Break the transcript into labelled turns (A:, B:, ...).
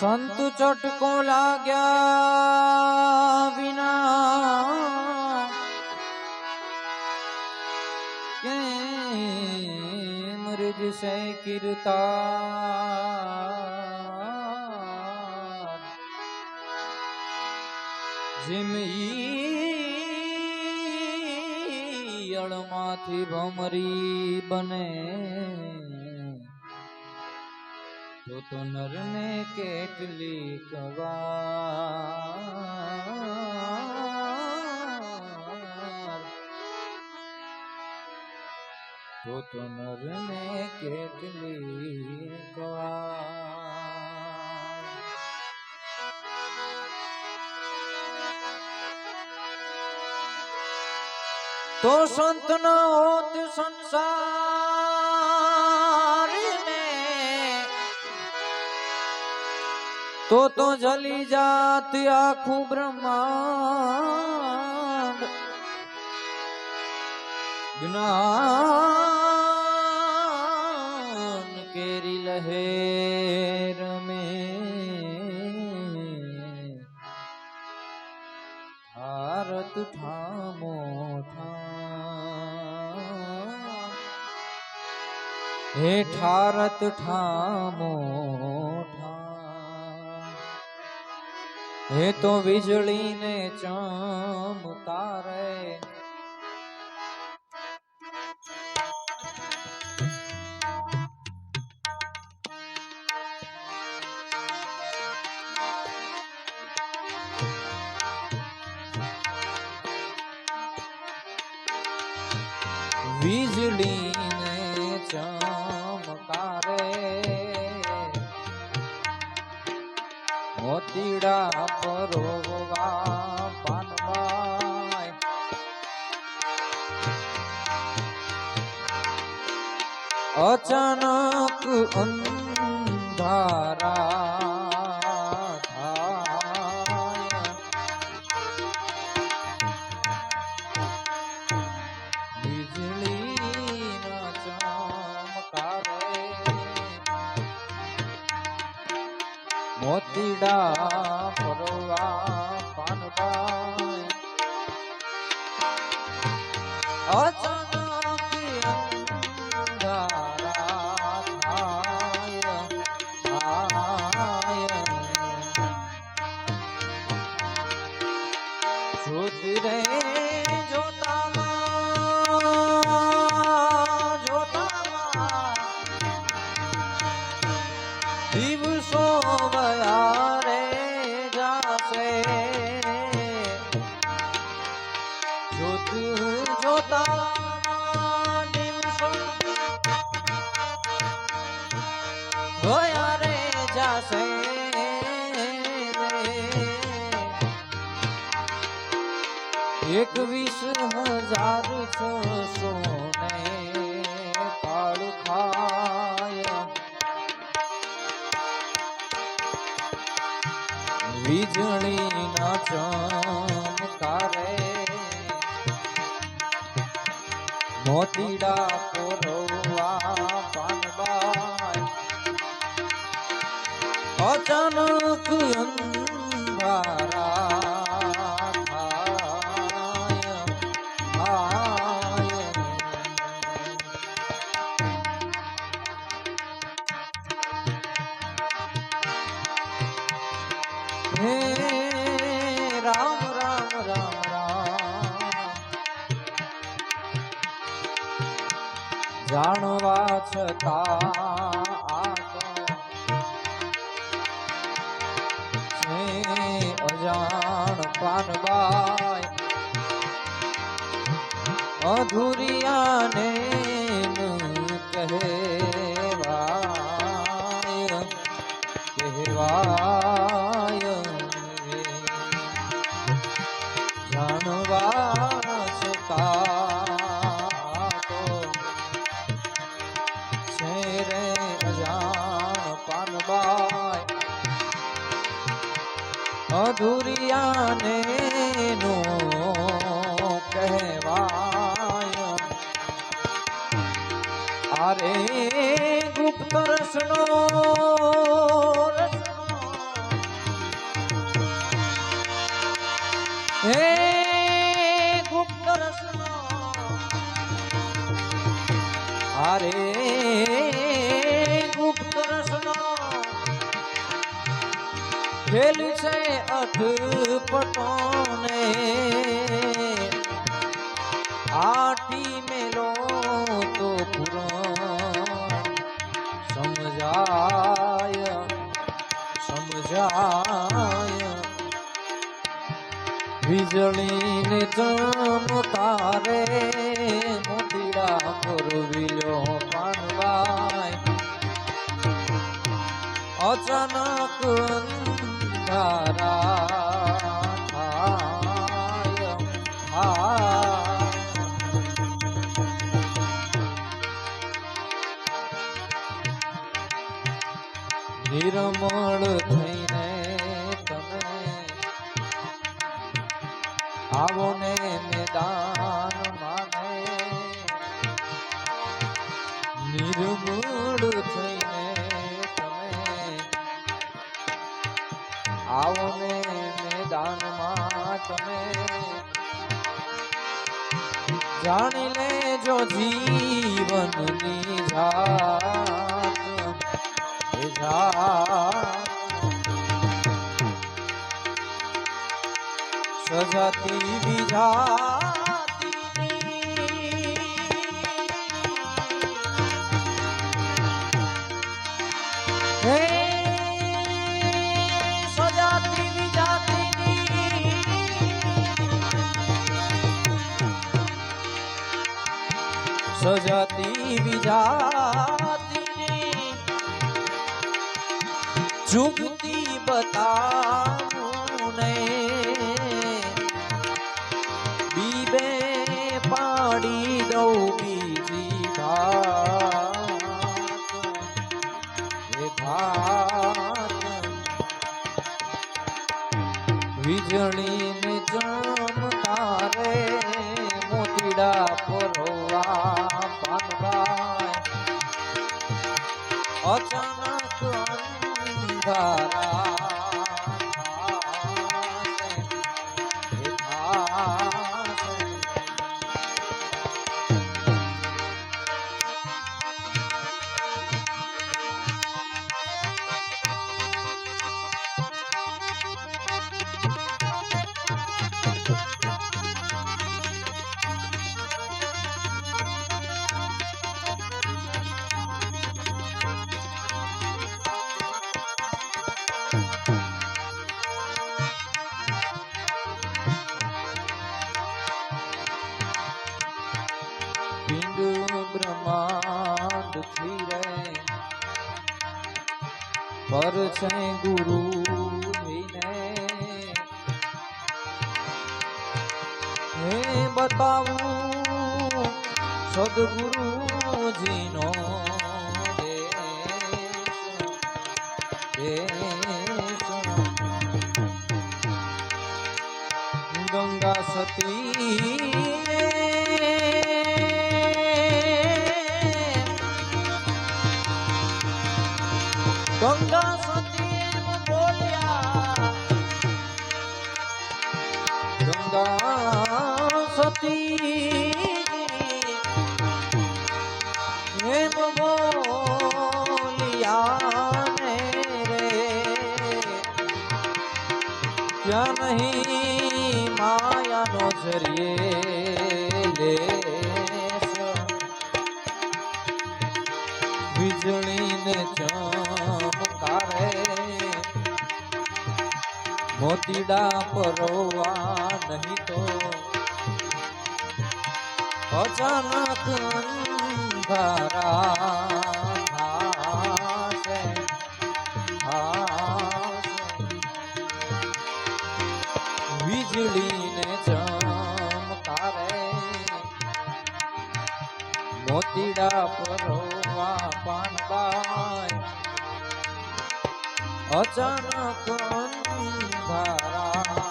A: સંત ચટકો લાગ્યા વિના. કે મૃજ સે કીર્તા? જેમ ઈયળમાંથી ભમરી બને. તો તો નરને કેટલી કવાર તો તો નરને કેટલી કવાર તો સંત ન હોત સંસાર તો તો જલી જાત આખું બ્રહ્માંડ. જ્ઞાન કેરી લહેર में ભારત ઠામો ઠા હે ઠારત ઠામ હે તો વીજળીને ચમકારે. વીજળીને મોતીડા પરોવા પાનવાય અચાનક અંધારા મોતીડા ફરવા પાનવાય અચાનક અંધારા થાય. જાશે એકવીસ હજાર છસો ને કાળ ખાય વીજળીના ચમકારે મોતીડા કોરવા પાનબાય. અચાનક અંધારા થાય થાય રામ જાણવા છતાં અજાણ પાનબાય અધુરિયાને કહેવાય અધુરિયાને નો કહેવાય. અરે ગુપ્ત રસનો ખેલ છે અઠપટોને આટી મેલો તો પુરાણ સમજાય સમજાય વીજળીને ચમકારે મોતીડા કરવીલો પાણવાય અચાનક. નિર્મળ થઈને તમે આવો ને મેદાન માને. નિર્મળ થઈને આવો ને મેદાનમાં તમે. જાણી લેજો જીવનની જાત. સજાતી વિજાતી. સજાતી વિજાતીની જુગતી બતાવું. અચાનક છે ગુરુ થઈને હે બતાવું સદગુરુજીનો ગંગા સતી ગંગા ત્યાં નહીં માયાનો જરીએ લેશ વીજળીને ચમકારે મોતીડા પરોવા નહીં તો થાશે, થાશે. વીજળીને ચમકારે મોતીડા પરોવા પાનબાઈ અચાનક અંધારા